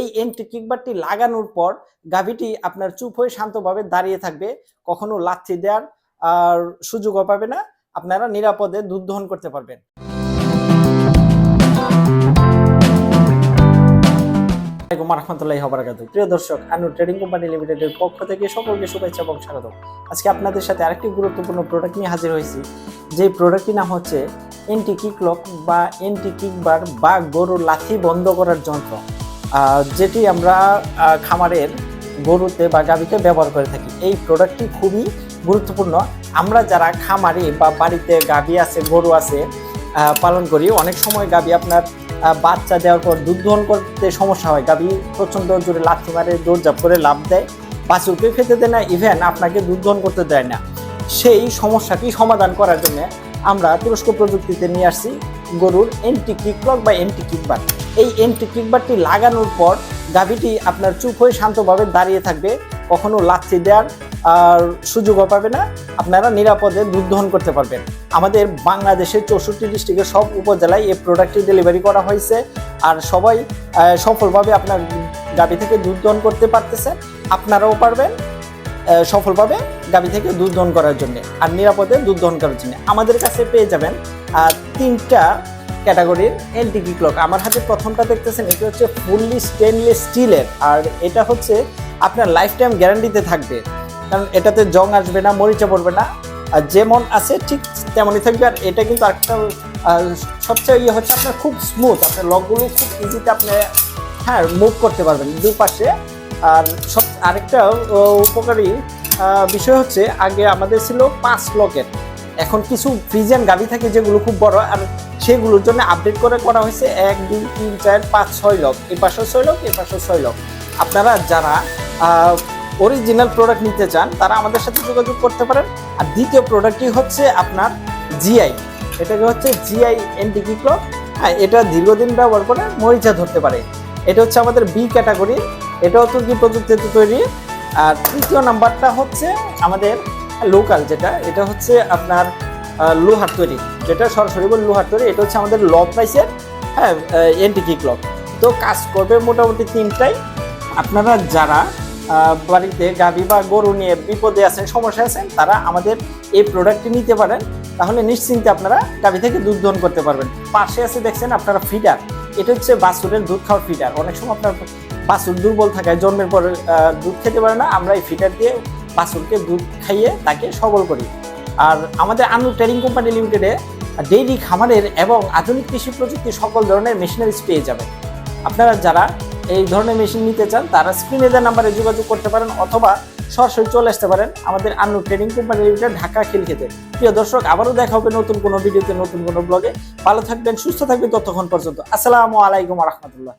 এই এন্ট্রি কিকবারটি লাগানোর পর গাভীটি আপনার চুপ হয়ে শান্তভাবে দাঁড়িয়ে থাকবে, কখনো লাথি দেওয়ার, আর সুযোগও পাবে না, আপনারা নিরাপদে দুধ দহন করতে পারবেন। আসসালামাইকুম রহমতুল্লাহি ওবারাকাতু প্রিয় দর্শক আনু ট্রেডিং কোম্পানি লিমিটেডের পক্ষ থেকে সকলকে শুভেচ্ছা এবং স্বাগত আজকে আপনাদের সাথে আরেকটি গুরুত্বপূর্ণ প্রোডাক্ট নিয়ে হাজির হয়েছি। যে প্রোডাক্টটির নাম হচ্ছে এন্টি কিক লক বা এন্টি কিক বার বা গরুর লাথি বন্ধ করার যন্ত্র। যেটি আমরা খামারের গরুতে বা গাভীতে ব্যবহার করে থাকি। এই প্রোডাক্টটি খুবই গুরুত্বপূর্ণ। আমরা যারা খামারি বা বাড়িতে গাভী আছে, গরু আছে পালন করি, অনেক সময় গাভী আপনার বাচ্চা দেওয়ার পর দুধ দহন করতে সমস্যা হয়। গাভী প্রচণ্ড জোরে লাথি মারে, দৌড়ঝাপ করে লাভ দেয় বাছুরকে খেতে দেয় না ইভেন আপনাকে দুধ দহন করতে দেয় না। সেই সমস্যাটি সমাধান করার জন্য আমরা তুরস্ক প্রযুক্তিতে নিয়ে আসছি গরুর এন্টি কিকলক বা এন্টি কিকবার এই এন্টি কিকবারটি লাগানোর পর গাভীটি আপনার চুপ হয়ে শান্তভাবে দাঁড়িয়ে থাকবে, কখনো লাথি দেওয়ার আর সুযোগও পাবে না। আপনারা নিরাপদে দুধ দহন করতে পারবেন। আমাদের বাংলাদেশের চৌষট্টি ডিস্ট্রিক্টের সব উপজেলায় এই প্রোডাক্টটি ডেলিভারি করা হয়েছে আর সবাই সফলভাবে আপনার গাভী থেকে দুধ দহন করতে পারতেছে। আপনারাও পারবেন সফলভাবে গাভী থেকে দুধ দহন করার জন্য আর নিরাপদে দুধ দহন করার জন্য। আমাদের কাছে পেয়ে যাবেন তিনটা ক্যাটাগরির এলটিকি ক্লক। আমার হাতে প্রথমটা দেখতেছেন, এটা হচ্ছে ফুললি স্টেনলেস স্টিলের। আর এটা হচ্ছে আপনার লাইফ টাইম গ্যারান্টিতে থাকবে। কারণ এটাতে জং আসবে না মরিচা পড়বে না। আর যেমন আছে ঠিক তেমনই থাকবে। আর এটা কিন্তু আরেকটা সবচেয়ে ইয়ে হচ্ছে আপনার খুব স্মুথ আপনার লকগুলো খুব ইজিতে আপনি হ্যাঁ মুভ করতে পারবেন দুপাশে। আর সব, আরেকটা উপকারী বিষয় হচ্ছে আগে আমাদের ছিল পাঁচ লকের এখন কিছু ফ্রিজিয়ান গাড়ি থাকে যেগুলো খুব বড়, আর সেগুলোর জন্য আপডেট করে করা হয়েছে এক, দুই, তিন, চার, পাঁচ, ছয় লক। এই পাশে ছয় লক এই পাশে ছয় লক। আপনারা যারা অরিজিনাল প্রোডাক্ট নিতে চান, তারা আমাদের সাথে যোগাযোগ করতে পারেন। আর দ্বিতীয় প্রোডাক্টটি হচ্ছে আপনার জিআই এটাকে হচ্ছে জিআই এনটিকি ক্লক হ্যাঁ এটা দীর্ঘদিন ব্যবহার করে মরিচা ধরতে পারে। এটা হচ্ছে আমাদের বি ক্যাটাগরি এটাও তুর্কি প্রযুক্তিতে তৈরি। আর তৃতীয় নাম্বারটা হচ্ছে আমাদের লোকাল যেটা, এটা হচ্ছে আপনার লোহার তৈরি। যেটা সরাসরি বলে লোহার তৈরি, এটা হচ্ছে আমাদের ল প্রাইসের হ্যাঁ এনটিকি ক্লক তো কাজ করবে মোটামুটি তিনটাই। আপনারা যারা বাড়িতে গাভী বা গরু নিয়ে বিপদে আছেন সমস্যা আছেন, তারা আমাদের এই প্রোডাক্টটি নিতে পারেন। তাহলে নিশ্চিন্তে আপনারা গাভী থেকে দুধ দহন করতে পারবেন। পাশে আছে দেখছেন আপনারা ফিডার এটা হচ্ছে বাছুরের দুধ খাওয়ার ফিডার অনেক সময় আপনার বাছুর দুর্বল থাকায় জন্মের পরে দুধ খেতে পারে না। আমরা এই ফিডার দিয়ে বাছুরকে দুধ খাইয়ে তাকে সবল করি। আর আমাদের আনু ট্রেডিং কোম্পানি লিমিটেডে ডেইরি খামারের এবং আধুনিক কৃষি প্রযুক্তি সকল ধরনের মেশিনারিজ পেয়ে যাবেন আপনারা যারা এই ধরনের মেশিন নিতে চান, তারা স্ক্রিনে দেওয়া নাম্বারে যোগাযোগ করতে পারেন অথবা সরাসরি চলে আসতে পারেন আমাদের Annu trading company limited, Dhaka খিলখেতে। প্রিয় দর্শক, আবারও দেখা হবে নতুন কোনো ভিডিওতে, নতুন কোনো ব্লগে। ভালো থাকবেন, সুস্থ থাকবেন ততক্ষণ পর্যন্ত। আসসালামু আলাইকুম রহমতুল্লাহ।